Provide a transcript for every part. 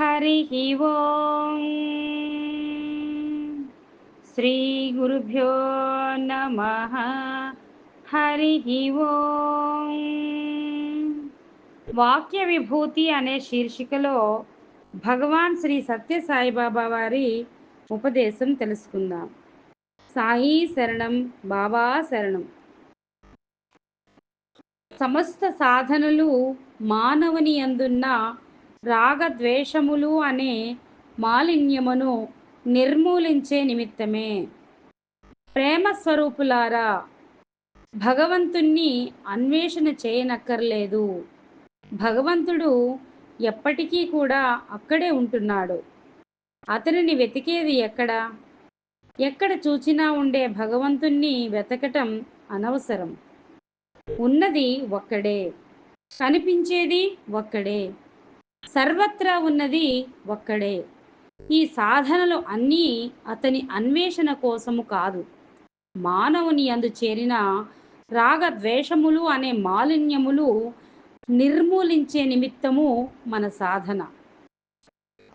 హరి ఓం. శ్రీ గురుభ్యో నమ. హరి ఓం. వాక్య విభూతి అనే శీర్షికలో భగవాన్ శ్రీ సత్య సాయిబాబా వారి ఉపదేశం తెలుసుకుందాం. సాయి శరణం బాబా శరణం. సమస్త సాధనలు మానవుని అందున్న రాగద్వేషములు అనే మాలిన్యమును నిర్మూలించే నిమిత్తమే. ప్రేమ స్వరూపులారా భగవంతుణ్ణి అన్వేషణ చేయనక్కర్లేదు. భగవంతుడు ఎప్పటికీ కూడా అక్కడే ఉంటున్నాడు. అతనిని వెతికేది ఎక్కడ? ఎక్కడ చూచినా ఉండే భగవంతుణ్ణి వెతకటం అనవసరం. ఉన్నది ఒక్కడే. కనిపించేది ఒక్కడే. సర్వత్రా ఉన్నది ఒక్కడే. ఈ సాధనలు అన్నీ అతని అన్వేషణ కోసము కాదు. మానవుని అందు చేరిన రాగద్వేషములు అనే మాలిన్యములు నిర్మూలించే నిమిత్తము మన సాధన.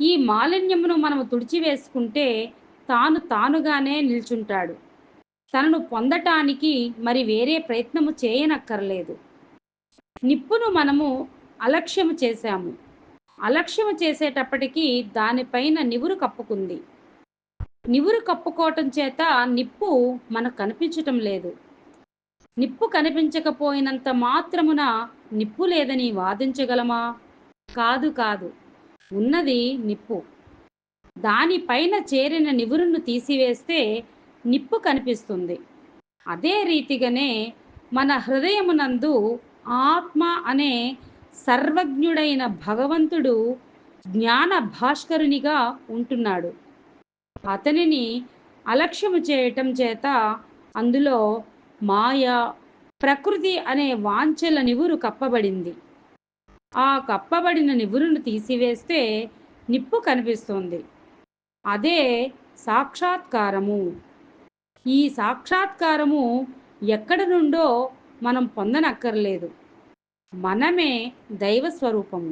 ఈ మాలిన్యమును మనము తుడిచివేసుకుంటే తాను తానుగానే నిల్చుంటాడు. తనను పొందటానికి మరి వేరే ప్రయత్నము చేయనక్కర్లేదు. నిప్పును మనము అలక్ష్యము చేశాము. అలక్ష్యం చేసేటప్పటికీ దానిపైన నివురు కప్పుకుంది. నివురు కప్పుకోవటం చేత నిప్పు మనకు కనిపించటం లేదు. నిప్పు కనిపించకపోయినంత మాత్రమున నిప్పు లేదని వాదించగలమా? కాదు కాదు. ఉన్నది నిప్పు. దానిపైన చేరిన నివురును తీసివేస్తే నిప్పు కనిపిస్తుంది. అదే రీతిగానే మన హృదయమునందు ఆత్మ అనే సర్వజ్ఞుడైన భగవంతుడు జ్ఞాన భాస్కరునిగా ఉంటున్నాడు. అతనిని అలక్ష్యము చేయటం చేత అందులో మాయ ప్రకృతి అనే వాంఛల నివురు కప్పబడింది. ఆ కప్పబడిన నివురును తీసివేస్తే నిప్పు కనిపిస్తుంది. అదే సాక్షాత్కారము. ఈ సాక్షాత్కారము ఎక్కడ నుండో మనం పొందనక్కర్లేదు. మనమే దైవ స్వరూపము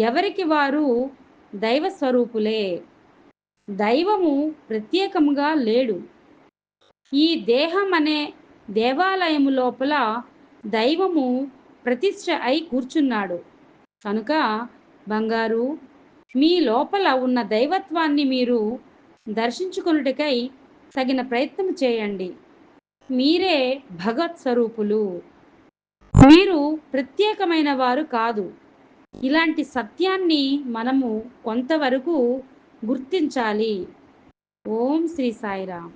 ఎవరికి వారు దైవ స్వరూపులే దైవము ప్రత్యేకముగా లేడు. ఈ దేహం అనే దేవాలయము లోపల దైవము ప్రతిష్ట అయి కూర్చున్నాడు. కనుక బంగారు మీ లోపల ఉన్న దైవత్వాన్ని మీరు దర్శించుకొనుటకై తగిన ప్రయత్నం చేయండి. మీరే భగవత్ స్వరూపులు మీరు ప్రత్యేకమైన వారు కాదు. ఇలాంటి సత్యాన్ని మనము కొంతవరకు గుర్తించాలి. ఓం శ్రీ సాయిరామ్.